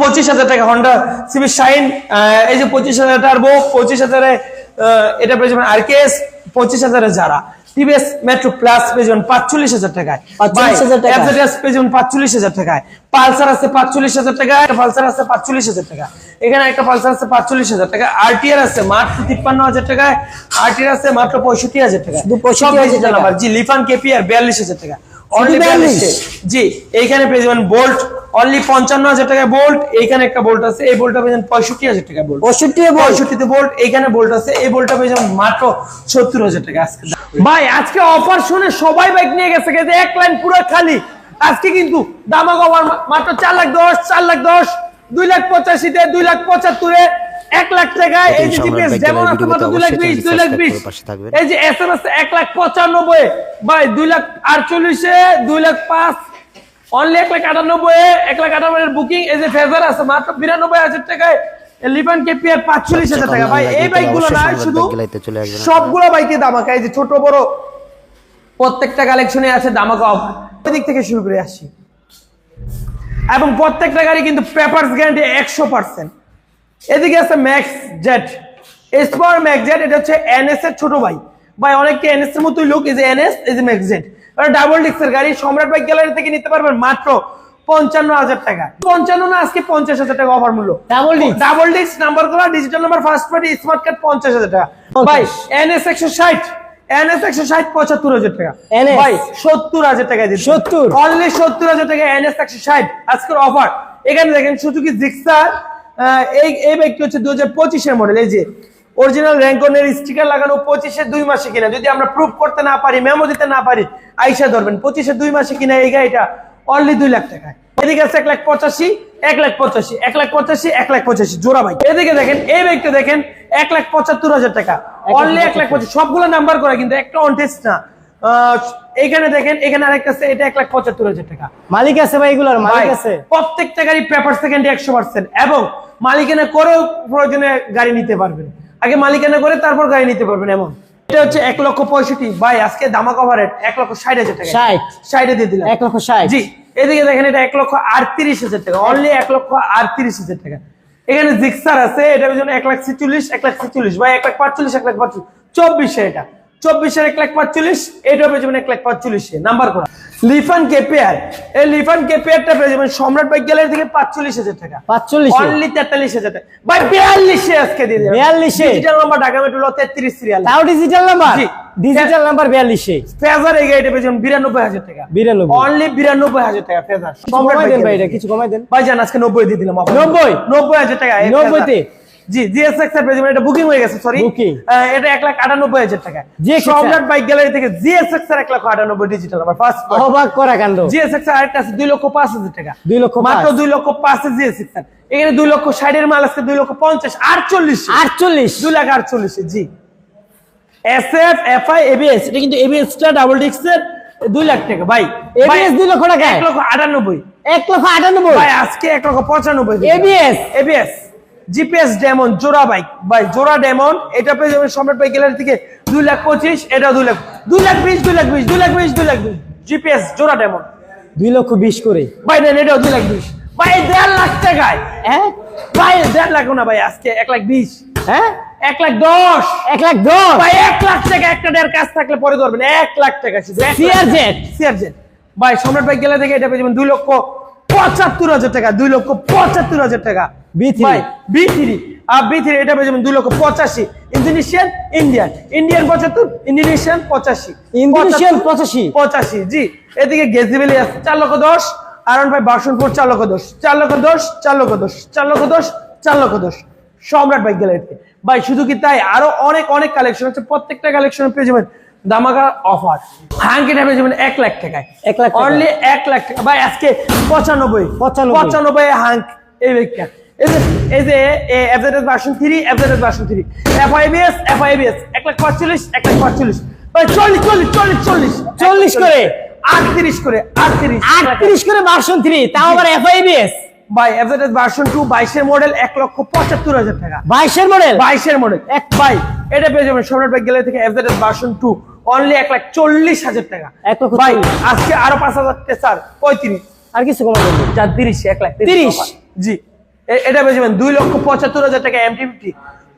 পঁচিশ হাজার টাকা হন্ডা সিবি শাইন এই যে পঁচিশ হাজার টার্বো পঁচিশ হাজারে এটা পেয়ে যাবেন আরকেএস পঁচিশ হাজারে যারা টিভিএস মেট্রো প্লাস পেয়ে যাবেন পাঁচচল্লিশ হাজার টাকায়। 45,000 টাকা। এফজেডএস পেয়ে যাবেন পাঁচচল্লিশ হাজার টাকায়। পালসার আছে পাঁচচল্লিশ হাজার টাকা একটা পালসার আছে পাঁচচল্লিশ হাজার টাকা এখানে একটা পালসার আছে পাঁচচল্লিশ হাজার টাকা আরটিআর আছে মাত্র তিপ্পান্ন হাজার টাকায়। আরটিআর আছে মাত্র পঁয়ষট্টি হাজার টাকা শুধু 65,000 সব digital টাকা। জি লিফান কেপিআর বিয়াল্লিশ হাজার টাকা অনলি 42? বিয়াল্লিশ জি এইখানে পেয়ে যাবেন বোল্ট অনলি পঞ্চান্ন হাজার টাকা বোল্ট এইখানে একটা বোল্ট আছে এই বোল্টটা পেয়ে যাবেন পঁয়ষট্টি হাজার টাকা বোল্ট পঁয়ষট্টি পঁয়ষট্টিতে বোল্ট এইখানে বোল্ট আছে এই বোল্টটা পেয়ে যাবেন মাত্র সত্তর হাজার টাকা আজকে। ভাই আজকে অফার শুনে সবাই বাইক নিয়ে গেছে গেছে এক লাইন পুরো খালি। আজকে কিন্তু দামাক মাত্র চার লাখ দশ চার লাখ দশ দুই লাখ পঁচাশিতে দুই লাখ পঁচাত্তরে এক লাখ টাকায় এই যে জিপিএস যেমন আছে মাত্র দুই লাখ বিশ দুই লাখ বিশ। এই যে এস এম এস এক লাখ পঁচানব্বই ভাই দুই লাখ আটচল্লিশে দুই লাখ পাঁচ অনলি এক লাখ আটানব্বই এক লাখ আটানব্বই বুকিং এই যে ফেজার আছে মাত্র বিরানব্বই হাজার টাকায় কেপিআর পাঁচচল্লিশ হাজার টাকা। ভাই এই বাইকগুলো না অবশ্যই শুধু সবগুলো বাইকে দামাকা এই যে ছোট বড় প্রত্যেকটা কালেকশনে আছে দামাকা অফার দিক থেকে শুরু করে আসি। এবং প্রত্যেকটা গাড়ি কিন্তু পেপারস গ্যারান্টি একশো পার্সেন্ট এদিকে আছে ম্যাক্স জেট এসপার ম্যাক্স জেট এটা হচ্ছে এনএস এর ছোট ভাই। ভাই অনেককে এনএস এর মতোই লোক এই যে এনএস এই যে ম্যাক্স জেট ডাবল ডিস্কের গাড়ি সম্রাট বাইক গ্যালারি থেকে নিতে পারবেন মাত্র পঞ্চান্ন হাজার টাকা। পঞ্চান্ন না আজকে পঞ্চাশ হাজার টাকা অফার মূল্য? ডাবল ডিস্ক নাম্বার করা digital number first party smart card পঞ্চাশ হাজার টাকা। ভাই এনএস একশো ষাট এনএস একশো ষাট পঁচাত্তর হাজার টাকা। ভাই সত্তর হাজার টাকা দিচ্ছে। 70? অনলি সত্তর হাজার টাকা এনএস একশো ষাট আজকের অফার এখানে দেখেন জিক্সার এই এই বাইকটি হচ্ছে দু হাজার পঁচিশের মডেল এই যে অরিজিনাল র্যাঙ্কনের স্টিকার লাগানো পঁচিশের দুই মাসে কিনা। যদি আমরা প্রুফ করতে না পারি মেমো দিতে না পারি আইসা ধরবেন পঁচিশের দুই মাসে কিনা এই গাড়িটা অনলি দুই লাখ টাকায়। এদিকে আছে এক লাখ পঁচাশি এক লাখ পঁচাশি এক লাখ পঁচাশি এক লাখ পঁচাশি জোড়া বাইক। এদিকে দেখেন এই বাইকটা দেখেন এক লাখ পঁচাত্তর হাজার টাকা। অনলি এক লাখ পঁচাশি সবগুলো নাম্বার করা কিন্তু একটা অন টেস্ট না। এখানে দেখেন এখানে আরেকটা আছে এটা এক লাখ পঁচাত্তর হাজার টাকা। মালিক আছে ভাই এগুলোর মালিক আছে। প্রত্যেকটা গাড়ি পেপার সেকেন্ডে একশো পার্সেন্ট এবং মালিকানা করেও প্রয়োজনে গাড়ি নিতে পারবেন। আগে মালিকানা করে তারপর গাড়ি নিতে পারবেন এমন। এটা হচ্ছে এক লক্ষ পঁয়ষট্টি। ভাই আজকে দামা কভারেট এক লক্ষ ষাট হাজার টাকা। 60 ষাটে দিয়ে দিলাম। এক লক্ষ ষাট। জি এদিকে দেখেন এটা এক লক্ষ আটত্রিশ হাজার টাকা। অনলি এক লক্ষ আটত্রিশ হাজার টাকা। এখানে জিক্সার আছে এটার জন্য এক লাখ ছেচল্লিশ এক লাখ ছেচল্লিশ। ভাই এক লাখ পাঁচচল্লিশ এক লাখ পাঁচচল্লিশ চব্বিশে এটা। চব্বিশের এক লাখ পাঁচচল্লিশ এটা পেয়ে যাবেন এক লাখ পাঁচচল্লিশে নাম্বার করা লিফান কেপিআর। এই লিফান কেপিআরটা পেয়ে যাবেন সম্রাট বাইক গ্যালারি থেকে পাঁচচল্লিশ হাজার টাকা। 45 অনলি তেতাল্লিশ হাজার টাকা। ভাই বিয়াল্লিশে আজকে দিয়ে দেবেন। 42 এ? ডিজিটাল নাম্বার ঢাকা মেট্রো তেত্রিশ সিরিয়াল তাও ডিজিটাল নাম্বার ডিজিটাল নাম্বার বিয়াল্লিশে ফেজার এই গাড়িটা পেয়ে যাবেন বিরানব্বই হাজার টাকা। 92 অনলি বিরানব্বই হাজার টাকা ফেজার। কমাই দেন ভাই এটা কিছু কমাই দেন। ভাইজান আজকে নব্বই দিয়ে দিলাম। 90? নব্বই? হাজার টাকা এই 90 তে? ফেজার। জি জিএসএক্স এর পেজে এটা বুকিং হয়ে গেছে সরি। এটা এক লাখ আটানব্বই হাজার টাকা। GXX সম্রাট বাইক গ্যালারি থেকে জিএসএক্স এর এক লাখ আটানব্বই ডিজিটাল আমার ফার্স্ট অবাক করা কাণ্ড। জিএসএক্স এর আরেকটা আছে দুই লক্ষ পাঁচ হাজার টাকা। দুই লক্ষ মাত্র পাঁচ। দুই লক্ষ পাঁচ জিএসএক্স এর। এখানে দুই লক্ষ ষাটের মাল আছে দুই লক্ষ পঞ্চাশ আটচল্লিশ। আটচল্লিশ। দুই লাখ আটচল্লিশে জি। S F F I ABS এটা কিন্তু এবিএস টা ডাবল ডিস্কের দুই লাখ টাকা। ভাই ABS দুই লক্ষ টাকা? এক লক্ষ আটানব্বই। এক লক্ষ আটানব্বই। ভাই আজকে এক লক্ষ পঁচানব্বই। ABS? এবিএস জিপিএস ডেমন জোড়া বাইক। ভাই জোড়া ডেমন এটা পেয়ে যাবেন সম্রাট বাইক গ্যালারি থেকে দুই লাখ পঁচিশ এটা দুই লাখ দুই লাখ বিশ দুই লাখ বিশ দুই লাখ বিশ দুই লাখ বিশ। জিপিএস জোড়া ডেমন দুই লক্ষ বিশ করে। ভাই দেন এটাও দুই লাখ বিশ। ভাই দেড় লাখ টাকায়। হ্যাঁ? ভাই দেড় লাখ না ভাই আজকে এক লাখ বিশ। হ্যাঁ? এক লাখ দশ। এক লাখ দশ? ভাই এক লাখ টাকা একটা দেড় কাজ থাকলে পরে ধরবেন। এক লাখ টাকা CRZ? সিআরজেড? ভাই সম্রাট বাইক গেলে থেকে এটা পেয়ে যাবেন দুই লক্ষ পঁচাত্তর হাজার টাকা দুই লক্ষ পঁচাত্তর হাজার টাকা। B3 ভাই বি থ্রি আর বি থ্রি এটা পেয়ে যাবেন দুই লক্ষ পঁচাশি। ইন্দোনেশিয়ান ইন্ডিয়ান ইন্ডিয়ান পঁচাত্তর ইন্দোনেশিয়ান পঁচাশি। ইন্দোনেশিয়ান 75, 85 পঁচাশি জি। এদিকে গেজিবেলি আছে চার লক্ষ দশ। আরন ভাই চার লক্ষ দশ। চার লক্ষ দশ চার লক্ষ দশ। চার লক্ষ দশ চার লক্ষ দশ। সম্রাট বাইক গ্যালারিতে। ভাই শুধু কি তাই? আরও অনেক অনেক কালেকশন আছে। প্রত্যেকটা কালেকশন পেয়ে যাবেন দামাকা অফার হাঙ্কিটা পেয়ে যাবেন এক লাখ টাকায়। এক লাখ অনলি এক লাখ টাকা। ভাই আজকে পঁচানব্বই। 95 পঁচানব্বই হাঙ্ক। এই বাইকটা এই যে FZS version three FZS version three FIBS FIBS এক লাখ পঁয়তাল্লিশ এক লাখ পঁয়তাল্লিশ। চল্লিশ চল্লিশ চল্লিশ চল্লিশ। চল্লিশ করে? আটত্রিশ করে আটত্রিশ। আটত্রিশ করে ভার্সন থ্রি তাও আবার এফআইবিএস ভাই এফজেডএস ভার্সন টু বাইশের মডেল এক লক্ষ পঁচাত্তর হাজার টাকা। বাইশের মডেল বাইশের মডেল এক ভাই। এটা পেয়ে যাবেন সম্রাট বাইক গ্যালারি থেকে এফজেডএস ভার্সন টু অনলি এক লাখ চল্লিশ হাজার টাকা। এক লক্ষ ভাই। আজকে আরও পাঁচ হাজার স্যার পঁয়ত্রিশ। আর কিছু যা তিরিশ এক লাখ 30 জি। এটা পেয়ে যাবেন দুই লক্ষ পঁচাত্তর হাজার টাকা এমটি ফিফটি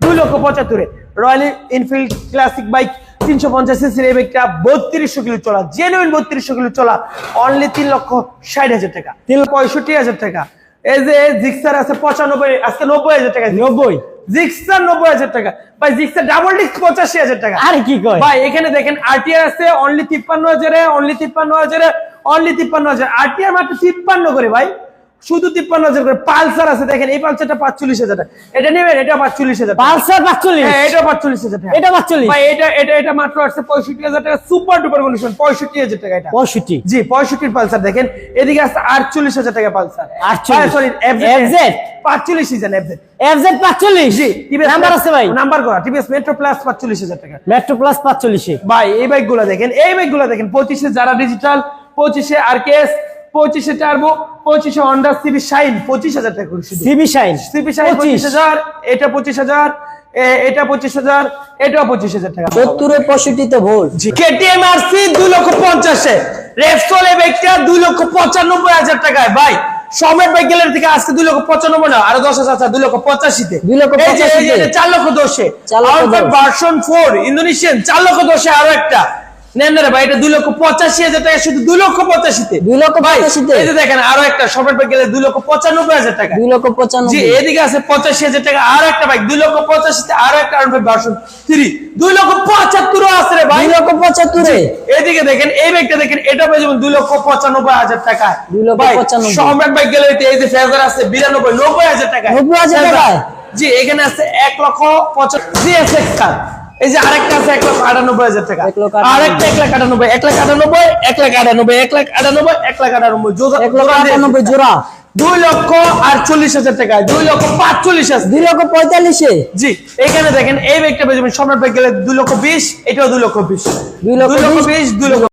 দুই লক্ষ পঁচাত্তরে। রয়্যাল এনফিল্ড ক্লাসিক বাইক তিনশো পঞ্চাশ সিসির এই বাইকটা বত্রিশশো কিলো চলা জেনুইন বত্রিশশো কিলো চলা অনলি তিন লক্ষ ষাট হাজার টাকা। তিন পঁয়ষট্টি হাজার টাকা। এই যে জিক্সার আছে পঁচানব্বই আজকে নব্বই হাজার টাকা। নব্বই? জিক্সার নব্বই হাজার টাকা। ভাই জিক্সার ডাবল ডিস্ক পঁচাশি হাজার টাকা। আরে কি কয়? ভাই এখানে দেখেন আরটিআর আছে অনলি তিপ্পান্ন হাজারে অনলি তিপ্পান্ন হাজারে অনলি তিপ্পান্ন হাজার। আরটিআর মাত্র তিপ্পান্ন করে ভাই। শুধু তিপ্পান্ন হাজার করে পালসার আছে দেখেন এই পালসারটা পাঁচচল্লিশ হাজার টাকা। এটা নেবেন? এটা পাঁচচল্লিশ হাজার পালসার পাঁচচল্লিশ? হ্যাঁ এটা পাঁচচল্লিশ হাজার টাকা। এটা পাঁচচল্লিশ? ভাই এটা এটা এটা মাত্র আসছে পঁয়ষট্টি হাজার টাকা। সুপার ডুপার কন্ডিশন পঁয়ষট্টি হাজার টাকা এটা। পঁয়ষট্টি? জি পঁয়ষট্টির পালসার দেখেন। এদিকে আসছে আটচল্লিশ হাজার টাকা পালসার। 48 সরি FZ পাঁচচল্লিশ হাজার এফজেড এফজেড পাঁচচল্লিশ? জি নাম্বার আছে ভাই। নাম্বার করা টিভিএস মেট্রো প্লাস পাঁচচল্লিশ হাজার টাকা। মেট্রো প্লাস পাঁচচল্লিশে। ভাই এই বাইকগুলা দেখেন এই বাইকগুলা দেখেন পঁচিশে যারা ডিজিটাল পঁচিশে আরকেএস পঁচিশে টার্বো পঁচিশে হন্ডা সিবি শাইন পঁচিশ হাজার টাকা সিবি শাইন সিবি শাইন পঁচিশ। হাজার এটা পঁচিশ হাজার এটা পঁচিশ হাজার এটাও পঁচিশ হাজার টাকা। সত্তরের পঁয়ষট্টিতে ভোল্ট কেটিএম আরসি দুই লক্ষ পঞ্চাশে রেপসোল এই বাইকটা দুই লক্ষ পঁচানব্বই হাজার টাকায়। ভাই সমেত বাইক গ্যালারি থেকে আজকে দুই লক্ষ পঁচানব্বই না আরও দশ হাজার আছে, দুই লক্ষ পঁচাশিতে। চার লক্ষ দশ। ভার্সন ফোর ইন্দোনেশিয়ান চার লক্ষ দশে আরও একটা। নেন না ভাই এটা দুই লক্ষ পঁচাশি হাজার টাকা শুধু দুই লক্ষ পঁচাশিতে দুই লক্ষ পঁচাশিতে? এই যে দেখেন আরও একটা সমেত বাইক গ্যালারি দুই লক্ষ পঁচানব্বই হাজার টাকা দুই লক্ষ পঁচানব্বই এদিকে আছে পঁচাশি হাজার টাকা আর একটা বাইক দুই লক্ষ পঁচাশিতে আরও একটা ভার্সন থ্রি দুই লক্ষ পঁচাত্তরও আছে রে ভাই দুই লক্ষ পঁচাত্তরে এদিকে দেখেন এই বাইকটা দেখেন এটা পেয়ে যাবেন দুই লক্ষ পঁচানব্বই হাজার টাকা দুই লক্ষ পঁচানব্বই। সম্রাট বাইক গ্যালারিতে এই যে ফেজার আছে বিরানব্বই নব্বই হাজার টাকা নব্বই হাজার? জি এখানে আছে এক লক্ষ পঁচাশি কার এই যে আরেকটা আছে এক লাখ আটানব্বই হাজার টাকা। আরেকটা এক লাখ আটানব্বই এক লাখ আটানব্বই এক লাখ আটানব্বই এক লাখ আটানব্বই এক লাখ আটানব্বই। জোড়া- এক দিয়ে- আটানব্বই জোড়া। দুই লক্ষ আটচল্লিশ হাজার টাকা দুই লক্ষ পাঁচচল্লিশ হাজার। দুই লক্ষ পঁয়তাল্লিশে? জি এখানে দেখেন এই ব্যাগটা পেয়ে যাবেন সম্রাট গেলে দুই লক্ষ বিশ এটাও দুই লক্ষ বিশ। দুই লক্ষ বিশ দুই লক্ষ